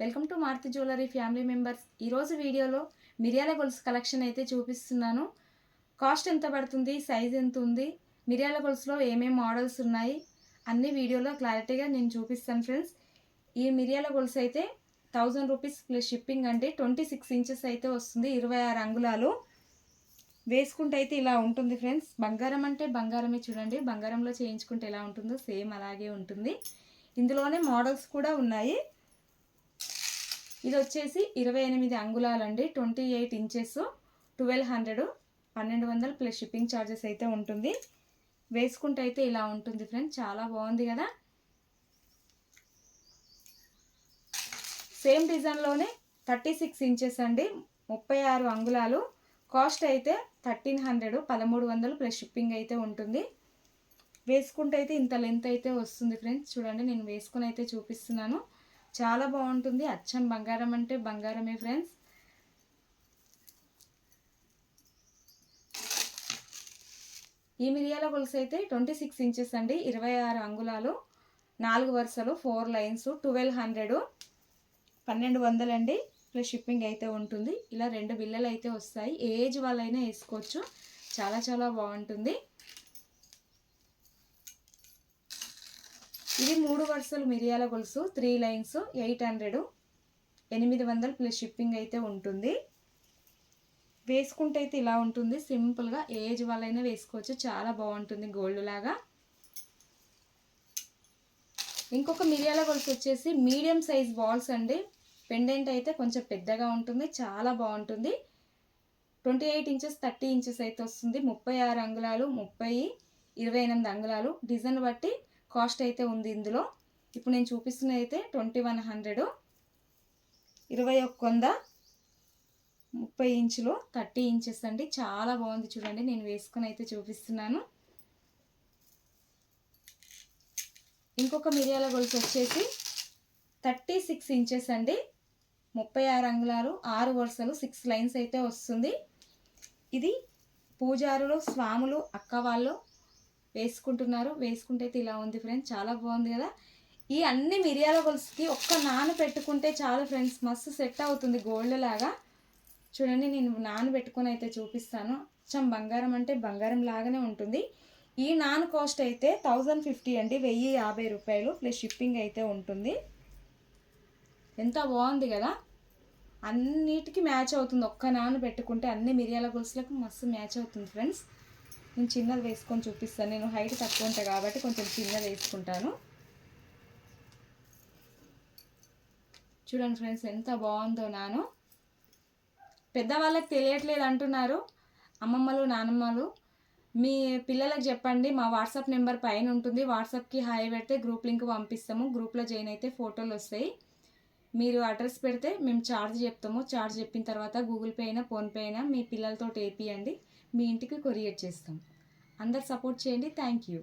Welcome to Maruti jewellery family members. ఈరోజు వీడియోలో మిరియాల గొలుసు కలెక్షన్ అయితే చూపిస్తున్నాను. కాస్ట్ ఎంత పడుతుంది? సైజ్ ఎంత ఉంది? మిరియాల గొలుసులో ఏమేమి మోడల్స్ ఉన్నాయి? అన్ని వీడియోలో క్లారిటీగా నేను చూపిస్తాను ఫ్రెండ్స్. ఈ మిరియాల గొలుసు అయితే థౌజండ్ రూపీస్ ప్లస్ షిప్పింగ్ అంటే ట్వంటీ సిక్స్ ఇంచెస్ అయితే వస్తుంది ఇరవై ఆరు అంగుళాలు. వేసుకుంటే అయితే ఇలా ఉంటుంది ఫ్రెండ్స్. బంగారం అంటే బంగారమే చూడండి. బంగారంలో చేయించుకుంటే ఎలా ఉంటుందో సేమ్ అలాగే ఉంటుంది. ఇందులోనే మోడల్స్ కూడా ఉన్నాయి. ఇది వచ్చేసి ఇరవై ఎనిమిది అంగుళాలండి. Twenty eight inches twelve hundred పన్నెండు వందలు ప్లస్ షిప్పింగ్ ఛార్జెస్ అయితే ఉంటుంది. వేసుకుంటే అయితే ఇలా ఉంటుంది ఫ్రెండ్స్ చాలా బాగుంది కదా? సేమ్ డిజైన్లోనే థర్టీ సిక్స్ ఇంచెస్ అండి. ముప్పై ఆరు అంగుళాలు. కాస్ట్ అయితే థర్టీన్ హండ్రెడ్ పదమూడు వందలు ప్లస్ షిప్పింగ్ అయితే ఉంటుంది. వేసుకుంటే అయితే ఇంత లెంత్ అయితే వస్తుంది ఫ్రెండ్స్ చూడండి నేను వేసుకుని అయితే చూపిస్తున్నాను. చాలా బాగుంటుంది. అచ్చం బంగారం అంటే బంగారమే ఫ్రెండ్స్. ఈ మిరియాల గొలుసు అయితే ట్వంటీ సిక్స్ ఇంచెస్ అండి. ఇరవై ఆరు అంగుళాలు నాలుగు వరుసలు ఫోర్ లైన్స్ ట్వెల్వ్ హండ్రెడ్ పన్నెండు వందలండి ప్లస్ షిప్పింగ్ అయితే ఉంటుంది. ఇలా రెండు బిల్లలు అయితే వస్తాయి. ఏజ్ వాళ్ళైనా వేసుకోవచ్చు. చాలా చాలా బాగుంటుంది. ఇది మూడు వరుసలు మిరియాల గొలుసు త్రీ లైన్స్ ఎయిట్ హండ్రెడ్ ఎనిమిది వందలు ప్లస్ షిప్పింగ్ అయితే ఉంటుంది. వేసుకుంటే అయితే ఇలా ఉంటుంది. సింపుల్గా ఏజ్ వాళ్ళైనా వేసుకోవచ్చు. చాలా బాగుంటుంది గోల్డ్ లాగా. ఇంకొక మిరియాల గొలుసు వచ్చేసి మీడియం సైజ్ బాల్స్ అండి. పెండెంట్ అయితే కొంచెం పెద్దగా ఉంటుంది. చాలా బాగుంటుంది. Twenty eight inches thirty inches అయితే వస్తుంది. ముప్పై ఆరు అంగుళాలు ముప్పై ఇరవై ఎనిమిది అంగుళాలు. డిజైన్ బట్టి కాస్ట్ అయితే ఉంది ఇందులో. ఇప్పుడు నేను చూపిస్తున్నది అయితే ట్వంటీ వన్ హండ్రెడ్. ఇరవై ఒక్క వంద ముప్పై ఇంచులు థర్టీ ఇంచెస్ అండి. చాలా బాగుంది చూడండి నేను వేసుకొని అయితే చూపిస్తున్నాను. ఇంకొక మిరియాల గొలుసు వచ్చేసి థర్టీ సిక్స్ ఇంచెస్ అండి. ముప్పై ఆరు అంగుళాలు ఆరు వరుసలు సిక్స్ లైన్స్ అయితే వస్తుంది. ఇది పూజారులు స్వాములు అక్క వాళ్ళు వేసుకుంటున్నారు. వేసుకుంటే అయితే ఇలా ఉంది ఫ్రెండ్స్. చాలా బాగుంది కదా. ఈ అన్ని మిరియాల గొలుసుకి ఒక్క నాన పెట్టుకుంటే చాలా ఫ్రెండ్స్. మస్తు సెట్ అవుతుంది గోల్డ్ లాగా. చూడండి నేను నాన్ పెట్టుకొని అయితే చూపిస్తాను. కొంచెం బంగారం అంటే బంగారం లాగానే ఉంటుంది. ఈ నాన్ కాస్ట్ అయితే థౌజండ్ ఫిఫ్టీ అండి. వెయ్యి యాభై రూపాయలు ప్లస్ షిప్పింగ్ అయితే ఉంటుంది. ఎంత బాగుంది కదా. అన్నిటికీ మ్యాచ్ అవుతుంది. ఒక్క నాన్న పెట్టుకుంటే అన్ని మిరియాల గొలుసులకు మస్తు మ్యాచ్ అవుతుంది ఫ్రెండ్స్. నేను చిన్నది వేసుకొని చూపిస్తాను. నేను హైట్ తక్కువ ఉంటాయి కాబట్టి కొంచెం చిన్నది వేసుకుంటాను. చూడండి ఫ్రెండ్స్ ఎంత బాగుందో నాను. పెద్దవాళ్ళకి తెలియట్లేదు అంటున్నారు. అమ్మమ్మలు నానమ్మలు మీ పిల్లలకు చెప్పండి. మా వాట్సాప్ నెంబర్ పైన ఉంటుంది. వాట్సాప్కి హాయ్ పెడితే గ్రూప్ లింక్ పంపిస్తాము. గ్రూప్లో జాయిన్ అయితే ఫోటోలు వస్తాయి. మీరు అడ్రస్ పెడితే మేము ఛార్జ్ చెప్తాము. ఛార్జ్ చెప్పిన తర్వాత గూగుల్ పే అయినా ఫోన్పే అయినా మీ పిల్లలతో వేపియండి. మీ ఇంటికి కొరియర్ చేస్తాం. అందరు సపోర్ట్ చేయండి. Thank you.